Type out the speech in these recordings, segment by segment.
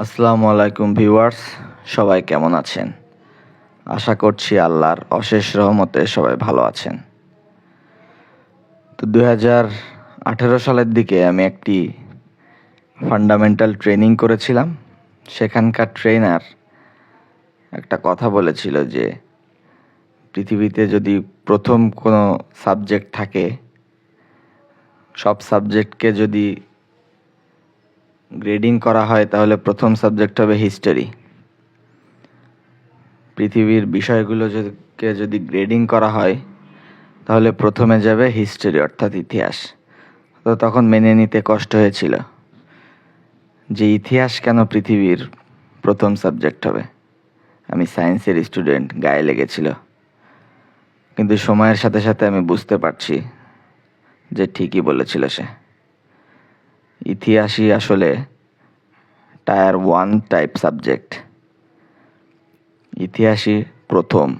আসসালামু আলাইকুম ভিউয়ার্স, সবাই কেমন আছেন? আশা করছি আল্লাহর অশেষ রহমতে সবাই ভালো আছেন। তো দু হাজার আঠেরো সালের দিকে আমি একটি ফান্ডামেন্টাল ট্রেনিং করেছিলাম। সেখানকার ট্রেনার একটা কথা বলেছিল যে, পৃথিবীতে যদি প্রথম কোনো সাবজেক্ট থাকে, সব সাবজেক্টকে যদি গ্রেডিং করা হয়, তাহলে প্রথম সাবজেক্ট হবে হিস্টোরি। পৃথিবীর বিষয়গুলো যদিকে যদি গ্রেডিং করা হয়, তাহলে প্রথমে যাবে হিস্টোরি, অর্থাৎ ইতিহাস। তো তখন মেনে নিতে কষ্ট হয়েছিল যে ইতিহাস কেন পৃথিবীর প্রথম সাবজেক্ট হবে। আমি সায়েন্সের স্টুডেন্ট, গায়ে লেগেছিল। কিন্তু সময়ের সাথে সাথে আমি বুঝতে পারছি যে ঠিকই বলেছিল সে। ইতিহাসই আসলে টায়ার ওয়ান টাইপ সাবজেক্ট। ইতিহাসই প্রথম,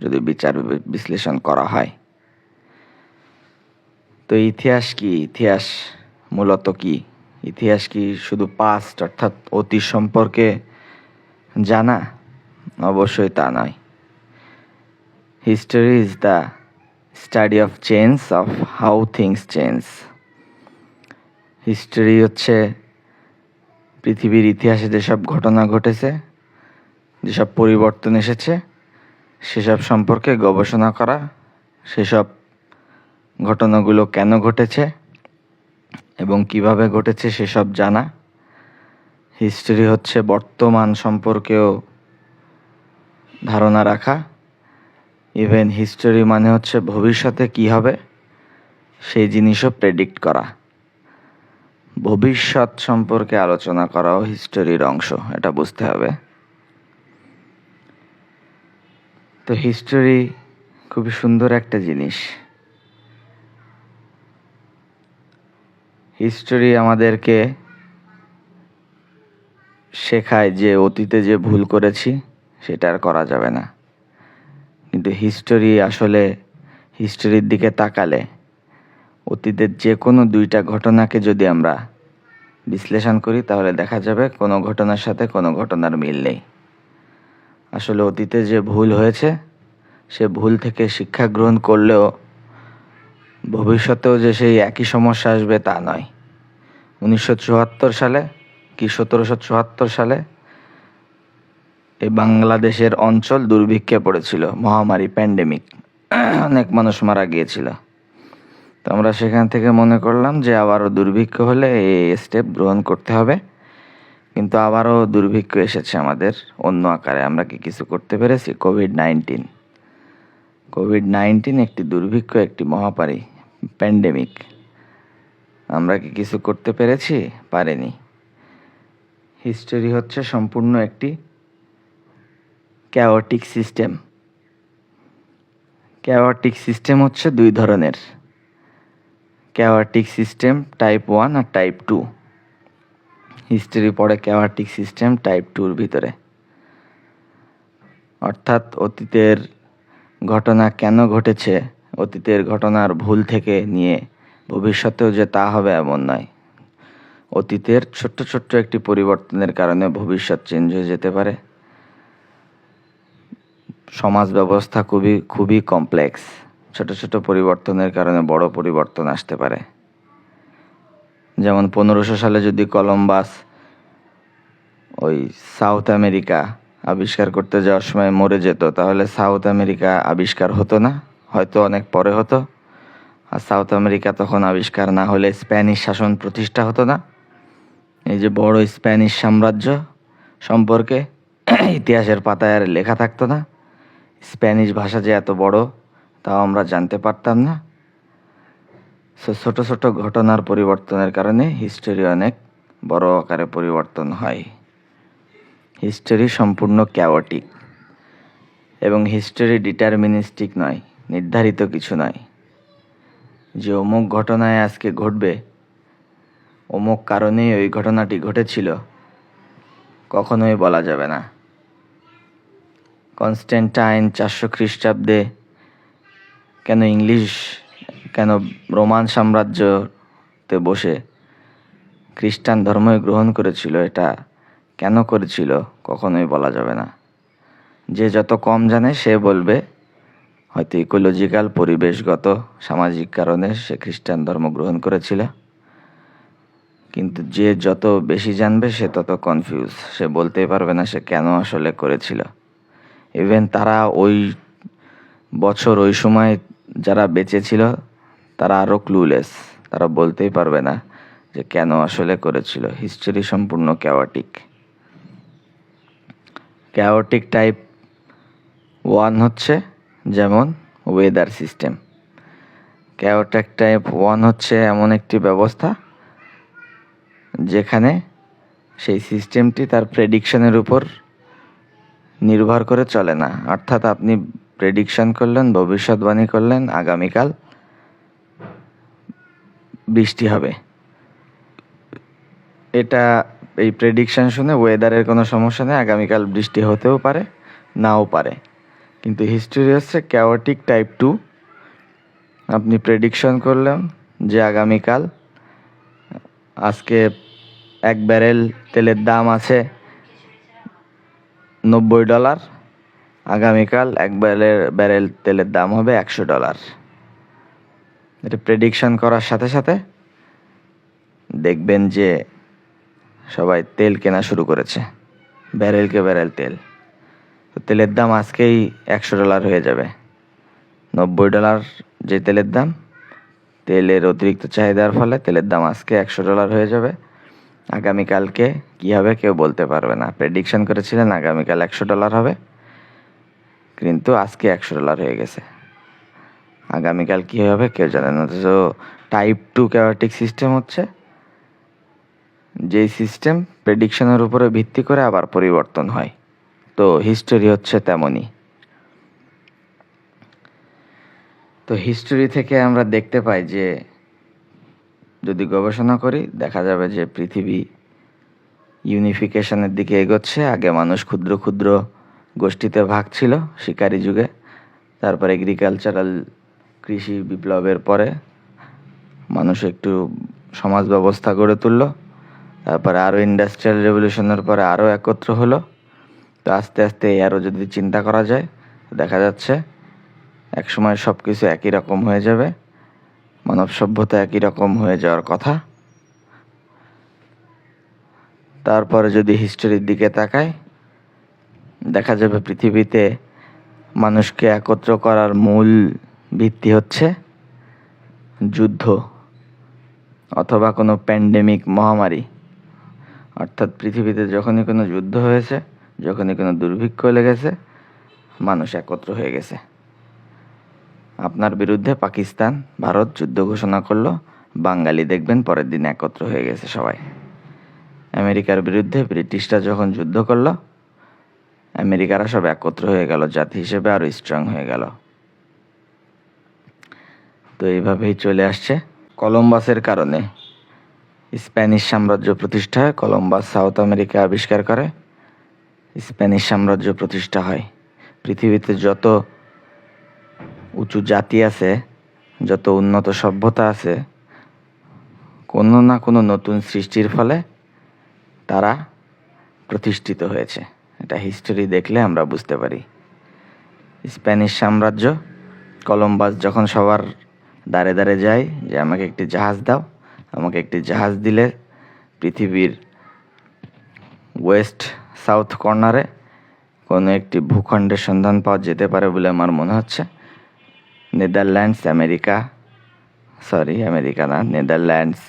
যদি বিচার বিশ্লেষণ করা হয়। তো ইতিহাস কি? ইতিহাস মূলত কি? ইতিহাস কি শুধু পাস্ট অর্থাৎ অতীত সম্পর্কে জানা? অবশ্যই তা নয়। History is the study of change of how things change history হচ্ছে পৃথিবীর ইতিহাসে যেসব ঘটনা ঘটেছে, যেসব পরিবর্তন এসেছে, সেসব সম্পর্কে গবেষণা করা, সেসব ঘটনাগুলো কেন ঘটেছে এবং কীভাবে ঘটেছে সেসব জানা। হিস্টোরি হচ্ছে বর্তমান সম্পর্কেও ধারণা রাখা। ইভেন হিস্টোরি মানে হচ্ছে ভবিষ্যতে কি হবে, সেই জিনিসও প্রেডিক্ট করা। ভবিষ্যৎ সম্পর্কে আলোচনা করাও হিস্টোরির অংশ, এটা বুঝতে হবে। তো হিস্টোরি খুবই সুন্দর একটা জিনিস। হিস্টোরি আমাদেরকে শেখায় যে অতীতে যে ভুল করেছি, সেটা আর করা যাবে না। কিন্তু হিস্টোরি আসলে হিস্টোরির দিকে তাকালে অতীতের যে কোনো দুইটা ঘটনাকে যদি আমরা বিশ্লেষণ করি, তাহলে দেখা যাবে কোনো ঘটনার সাথে কোনো ঘটনার মিল নেই। আসলে অতীতে যে ভুল হয়েছে, সে ভুল থেকে শিক্ষা গ্রহণ করলেও ভবিষ্যতেও যে সেই একই সমস্যা আসবে তা নয়। উনিশশো চুয়াত্তর সালে কি সতেরোশো চুয়াত্তর সালে এই বাংলাদেশের অঞ্চল দুর্ভিক্ষে পড়েছিল, মহামারী প্যান্ডেমিক অনেক মানুষ মারা গিয়েছিল। তো আমরা সেখান থেকে মনে করলাম যে আবারও দুর্ভিক্ষ হলে এই স্টেপ গ্রহণ করতে হবে। কিন্তু আবারও দুর্ভিক্ষ এসেছে আমাদের অন্য আকারে। আমরা কি কিছু করতে পেরেছি? কোভিড নাইন্টিন কোভিড নাইন্টিন একটি দুর্ভিক্ষ, একটি মহামারী প্যান্ডেমিক আমরা কি কিছু করতে পেরেছি? পারিনি। হিস্টোরি হচ্ছে সম্পূর্ণ একটি ক্যাওটিক সিস্টেম ক্যাওয়াটিক সিস্টেম হচ্ছে দুই ধরনের। ক্যাওয়াটিক সিস্টেম টাইপ ওয়ান আর টাইপ টু হিস্ট্রি পড়ে ক্যাওয়াটিক সিস্টেম টাইপ টুর ভিতরে। অর্থাৎ অতীতের ঘটনা কেন ঘটেছে, অতীতের ঘটনার ভুল থেকে নিয়ে ভবিষ্যতেও যে তা হবে এমন নয়। অতীতের ছোট্ট ছোট্ট একটি পরিবর্তনের কারণে ভবিষ্যৎ চেঞ্জ হয়ে যেতে পারে। সমাজ ব্যবস্থা খুবই খুবই কমপ্লেক্স ছোট ছোট পরিবর্তনের কারণে বড় পরিবর্তন আসতে পারে। যেমন পনেরোশো সালে যদি কলম্বাস ওই সাউথ আমেরিকা আবিষ্কার করতে যাওয়ার সময় মরে যেত, তাহলে সাউথ আমেরিকা আবিষ্কার হতো না, হয়তো অনেক পরে হতো। আর সাউথ আমেরিকা তখন আবিষ্কার না হলে স্প্যানিশ শাসন প্রতিষ্ঠা হতো না। এই যে বড় স্প্যানিশ সাম্রাজ্য সম্পর্কে ইতিহাসের পাতায় আর লেখা থাকতো না। স্প্যানিশ ভাষা যে এত বড় তাও আমরা জানতে পারতাম না। সো ছোট ছোট ঘটনার পরিবর্তনের কারণে হিস্টোরি অনেক বড় আকারে পরিবর্তন হয়। হিস্টোরি সম্পূর্ণ ক্যাওটিক এবং হিস্টোরি ডিটারমিনিস্টিক নয়, নির্ধারিত কিছু নয়। যে অমুক ঘটনায় আজকে ঘটবে, অমুক কারণেই ওই ঘটনাটি ঘটেছিল, কখনোই বলা যাবে না। কনস্ট্যান্টাইন চারশো খ্রিস্টাব্দে কেন ইংলিশ, কেন রোমান সাম্রাজ্যতে বসে? খ্রিস্টান ধর্মই গ্রহণ করেছিল এটা কেন করেছিল কখনোই বলা যাবে না। যে যত কম জানে সে বলবে। হয়তো ইকোলজিক্যাল পরিবেশগত সামাজিক কারণে সে খ্রিস্টান ধর্ম গ্রহণ করেছিল। কিন্তু যে যত বেশি জানবে সে তত কনফিউজ সে বলতেই পারবে না সে কেন আসলে করেছিল। ইভেন তারা ওই বছর ওই সময় যারা বেঁচে ছিল, তারা আরও ক্লুলেস তারা বলতেই পারবে না যে কেন আসলে করেছিল। হিস্টোরি সম্পূর্ণ ক্যাওয়াটিক ক্যাওয়াটিক টাইপ ওয়ান হচ্ছে যেমন weather system chaotic type one হচ্ছে এমন একটি ব্যবস্থা যেখানে সেই সিস্টেমটি তার প্রেডিকশনের উপর নির্ভর করে চলে না। অর্থাৎ আপনি প্রেডিকশন করলেন, ভবিষ্যৎবাণী করলেন, আগামীকাল বৃষ্টি হবে। এটা এই প্রেডিকশান শুনে ওয়েদারের কোনো সমস্যা নেই, আগামীকাল বৃষ্টি হতেও পারে, নাও পারে। কিন্তু হিস্টোরি হচ্ছে ক্যাওটিক টাইপ টু আপনি প্রেডিকশন করলেন যে আগামীকাল, আজকে এক ব্যারেল তেলের দাম আছে নব্বই ডলার আগামীকাল এক ব্যারেল ব্যারেল তেলের দাম হবে একশো ডলার। এটা প্রেডিকশন করার সাথে সাথে দেখবেন যে সবাই তেল কেনা শুরু করেছে। ব্যারেলকে ব্যারেল তেল। তো তেলের দাম আজকেই একশো ডলার হয়ে যাবে। নব্বই ডলার যে তেলের দাম, তেলের অতিরিক্ত চাহিদার ফলে তেলের দাম আজকে একশো ডলার হয়ে যাবে। আগামীকালকে কী হবে কেউ বলতে পারবে না। প্রেডিকশন করেছিলেন, আগামীকাল একশো ডলার হবে। কিন্তু আজকে একশো ডলার হয়ে গেছে। আগামীকাল কী হবে কেউ জানে না। তো টাইপ টু ক্যাওয়াটিক সিস্টেম হচ্ছে। যেই সিস্টেম প্রেডিকশনের উপরে ভিত্তি করে আবার পরিবর্তন হয়। তো হিস্টোরি হচ্ছে তেমনই। তো হিস্টোরি থেকে আমরা দেখতে পাই যে, যদি গবেষণা করি, দেখা যাবে যে পৃথিবী ইউনিফিকেশনের দিকে এগোচ্ছে। আগে মানুষ ক্ষুদ্র ক্ষুদ্র গোষ্ঠীতে ভাগ ছিল শিকারি যুগে। তারপরে এগ্রিকালচারাল কৃষি বিপ্লবের পরে মানুষ একটু সমাজ ব্যবস্থা গড়ে তুললো। তারপরে আরও ইন্ডাস্ট্রিয়াল রেভলিউশনের পরে আরও একত্র হলো। তো আস্তে আস্তে এই আরও যদি চিন্তা করা যায়, দেখা যাচ্ছে একসময় সব কিছু একই রকম হয়ে যাবে। মানব সভ্যতা একই রকম হয়ে যাওয়ার কথা। তারপরে যদি হিস্টোরির দিকে তাকায় দেখা যাবে পৃথিবীতে মানুষকে একত্র করার মূল ভিত্তি হচ্ছে যুদ্ধ অথবা কোনো প্যান্ডেমিক মহামারী। অর্থাৎ পৃথিবীতে যখনই কোনো যুদ্ধ হয়েছে, যখনই কোনো দুর্ভিক্ষ লেগেছে, মানুষ একত্র হয়ে গেছে। আপনার বিরুদ্ধে পাকিস্তান, ভারত যুদ্ধ ঘোষণা করল, বাঙালি দেখবেন পরের দিন একত্র হয়ে গেছে সবাই। আমেরিকার বিরুদ্ধে ব্রিটিশরা যখন যুদ্ধ করল আমেরিকারা সব একত্র হয়ে গেল, জাতি হিসেবে আরও স্ট্রং হয়ে গেল। তো এইভাবেই চলে আসছে কলম্বাসের কারণে। স্প্যানিশ সাম্রাজ্য প্রতিষ্ঠা হয়, কলম্বাস সাউথ আমেরিকা আবিষ্কার করে, স্প্যানিশ সাম্রাজ্য প্রতিষ্ঠা হয়। পৃথিবীতে যত উঁচু জাতি আছে, যত উন্নত সভ্যতা আছে, কোনো না কোনো নতুন সৃষ্টির ফলে তারা প্রতিষ্ঠিত হয়েছে। এটা হিস্টোরি দেখলে আমরা বুঝতে পারি। স্প্যানিশ সাম্রাজ্য কলম্বাস যখন সবার দাঁড়ে দাঁড়ে যায় যে, আমাকে একটি জাহাজ দাও, আমাকে একটি জাহাজ দিলে পৃথিবীর ওয়েস্ট সাউথ কর্নারে কোনো একটি ভূখণ্ডের সন্ধান পাওয়া যেতে পারে বলে আমার মনে হচ্ছে। নেদারল্যান্ডস আমেরিকা সরি আমেরিকা না নেদারল্যান্ডস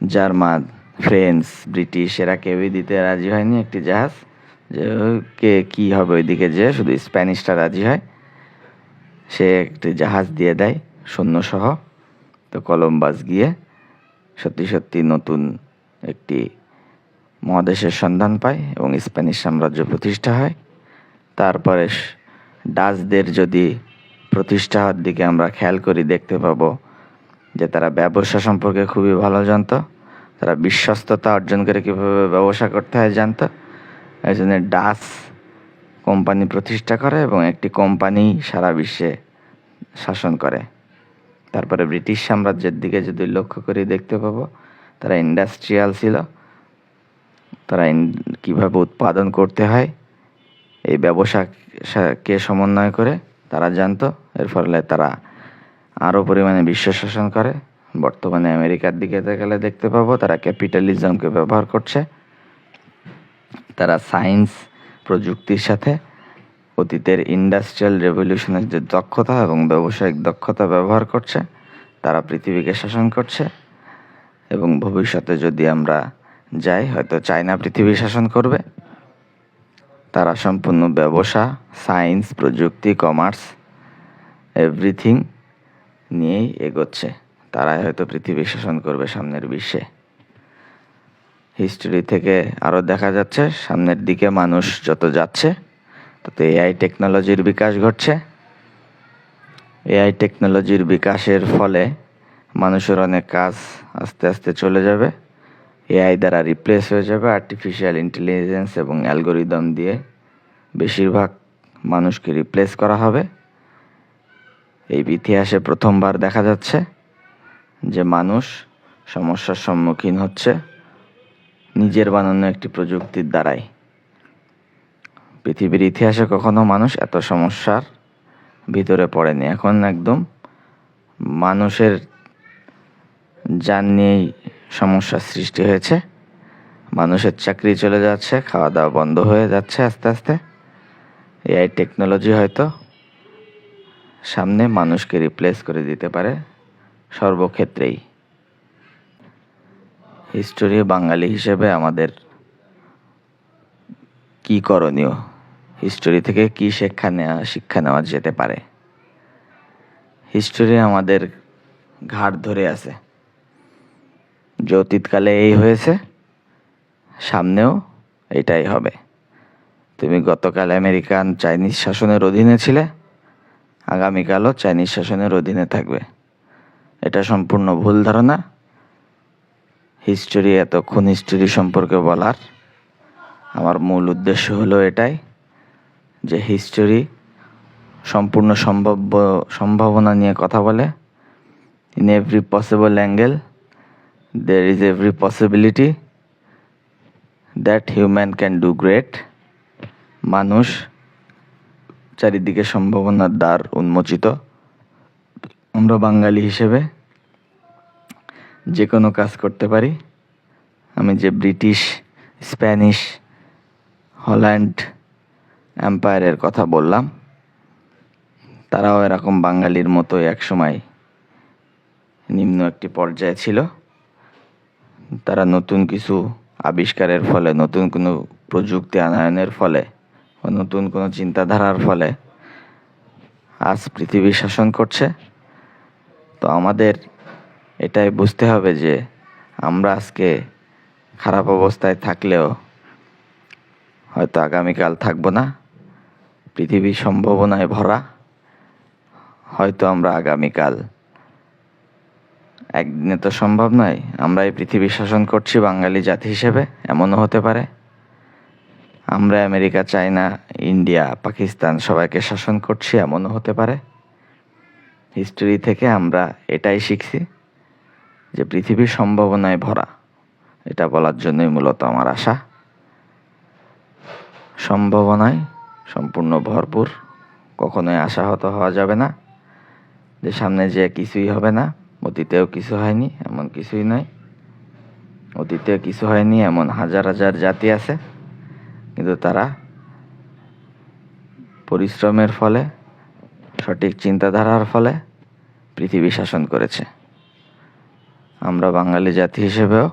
জার্মান ফ্রেন্স ব্রিটিশ এরা কেউই দিতে রাজি হয়নি একটি জাহাজ। কে, কী হবে ওইদিকে যে, শুধু স্প্যানিশটা রাজি হয়। সে একটি জাহাজ দিয়ে দেয় সৈন্যসহ। তো কলম্বাস গিয়ে সত্যি সত্যি নতুন একটি মহাদেশের সন্ধান পায় এবং স্প্যানিশ সাম্রাজ্য প্রতিষ্ঠা হয়। তারপরে ডাচদের যদি প্রতিষ্ঠা হওয়ার দিকে আমরা খেয়াল করি, দেখতে পাবো যে তারা ব্যবসা সম্পর্কে খুবই ভালো জানতো। তারা বিশ্বস্ততা অর্জন করে কীভাবে ব্যবসা করতে হয় জানতো। জন্য ডাস কোম্পানি প্রতিষ্ঠা করে এবং একটি কোম্পানি সারা বিশ্বে শাসন করে। তারপরে ব্রিটিশ সাম্রাজ্যের দিকে যদি লক্ষ্য করি দেখতে পাবো, তারা ইন্ডাস্ট্রিয়াল ছিল। তারা কীভাবে উৎপাদন করতে হয়, এই ব্যবসাকে সমন্বয় করে, তারা জানতো। এর ফলে তারা আরও পরিমাণে বিশ্ব শাসন করে। বর্তমানে আমেরিকার দিকে গেলে দেখতে পাবো, তারা ক্যাপিটালিজমকে ব্যবহার করছে। তারা সায়েন্স প্রযুক্তির সাথে অতীতের ইন্ডাস্ট্রিয়াল রেভলিউশনের যে দক্ষতা এবং ব্যবসায়িক দক্ষতা ব্যবহার করছে, তারা পৃথিবীকে শাসন করছে এবং ভবিষ্যতে যদি আমরা যাই, হয়তো চায়না পৃথিবী শাসন করবে। তারা সম্পূর্ণ ব্যবসা, সায়েন্স, প্রযুক্তি কমার্স এভরিথিং নিয়েই এগোচ্ছে। তারাই হয়তো পৃথিবী শাসন করবে সামনের বিশ্বে। হিস্টোরি থেকে আরও দেখা যাচ্ছে, সামনের দিকে মানুষ যত যাচ্ছে, তত এআই টেকনোলজির বিকাশ ঘটছে। এআই টেকনোলজির বিকাশের ফলে মানুষের অনেক কাজ আস্তে আস্তে চলে যাবে। এআই দ্বারা রিপ্লেস হয়ে যাবে। আর্টিফিশিয়াল ইন্টেলিজেন্স এবং অ্যালগোরিদম দিয়ে বেশিরভাগ মানুষকে রিপ্লেস করা হবে। এই ইতিহাসে প্রথমবার দেখা যাচ্ছে যে মানুষ সমস্যার সম্মুখীন হচ্ছে। নিজের বানানো একটি প্রযুক্তির দ্বারাই। পৃথিবীর ইতিহাসে কখনো মানুষ এত সমস্যার ভিতরে পড়েনি। এখন একদম মানুষের যান নিয়েই সমস্যার সৃষ্টি হয়েছে। মানুষের চাকরি চলে যাচ্ছে খাওয়া দাওয়া বন্ধ হয়ে যাচ্ছে আস্তে আস্তে। এআই টেকনোলজি হয়তো সামনে মানুষকে রিপ্লেস করে দিতে পারে সর্বক্ষেত্রেই। হিস্টোরি বাঙালি হিসেবে আমাদের কি করণীয়? হিস্টোরি থেকে কি শিক্ষা নেওয়া শিক্ষা নেওয়া যেতে পারে? হিস্টোরি আমাদের ঘাট ধরে আছে। যে অতীতকালে এই হয়েছে, সামনেও এটাই হবে। তুমি গতকাল আমেরিকান চাইনিজ শাসনের অধীনে ছিলে, আগামীকালও চাইনিজ শাসনের অধীনে থাকবে। এটা সম্পূর্ণ ভুল ধারণা। হিস্টোরি এতক্ষণ হিস্টোরি সম্পর্কে বলার। আমার মূল উদ্দেশ্য হলো এটাই, যে হিস্টোরি সম্পূর্ণ সম্ভাব্য, সম্ভাবনা নিয়ে কথা বলে। In every possible angle there is every possibility that human can do great মানুষ চারিদিকে সম্ভাবনার দ্বার উন্মোচিত। আমরা বাঙালি হিসেবে যে কোনো কাজ করতে পারি। আমি যে ব্রিটিশ, স্প্যানিশ, হল্যান্ড এম্পায়ারের কথা বললাম, তারাও এরকম বাঙালির মতো একসময় নিম্ন একটি পর্যায়ে ছিল। তারা নতুন কিছু আবিষ্কারের ফলে, নতুন কোনো প্রযুক্তি আনায়নের ফলে বা নতুন কোনো চিন্তাধারার ফলে আজ পৃথিবী শাসন করছে। তো আমাদের এটাই বুঝতে হবে যে আমরা আজকে খারাপ অবস্থায় থাকলেও হয়তো আগামীকাল থাকব না। পৃথিবী সম্ভাবনায় ভরা। হয়তো আমরা আগামীকাল একদিনে তো সম্ভব নয়। আমরা এই পৃথিবী শাসন করছি বাঙালি জাতি হিসেবে, এমনও হতে পারে। আমরা আমেরিকা, চায়না, ইন্ডিয়া, পাকিস্তান সবাইকে শাসন করছি, এমনও হতে পারে। হিস্টোরি থেকে আমরা এটাই শিখছি। যে পৃথিবী সম্ভাবনায় ভরা। এটা বলার জন্যই মূলত আমার আশা। সম্ভাবনায় সম্পূর্ণ ভরপুর। কখনোই আশাহত হওয়া যাবে না। যে সামনে যে কিছুই হবে না, অতীতেও কিছু হয়নি, এমন কিছুই নয়। অতীতেও কিছু হয়নি, এমন হাজার হাজার জাতি আছে। কিন্তু তারা পরিশ্রমের ফলে, সঠিক চিন্তাধারার ফলে পৃথিবী শাসন করেছে। আমরা বাঙালি জাতি হিসেবেও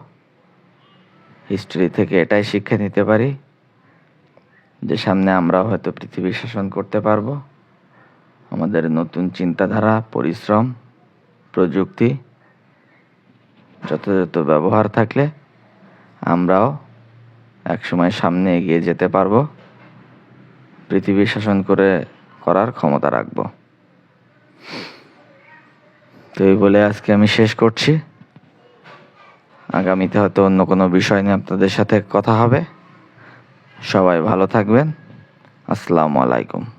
হিস্ট্রি থেকে এটাই শিক্ষা নিতে পারি যে সামনে আমরাও হয়তো পৃথিবী শাসন করতে পারব। আমাদের নতুন চিন্তাধারা, পরিশ্রম, প্রযুক্তি, যথাযথ ব্যবহার থাকলে আমরাও একসময় সামনে এগিয়ে যেতে পারব। পৃথিবী শাসন করে করার ক্ষমতা রাখব। তো এই বলে আজকে আমি শেষ করছি। আগামীতে হয়তো অন্য কোনো বিষয় নিয়ে আপনাদের সাথে কথা হবে। সবাই ভালো থাকবেন। আসসালামু আলাইকুম।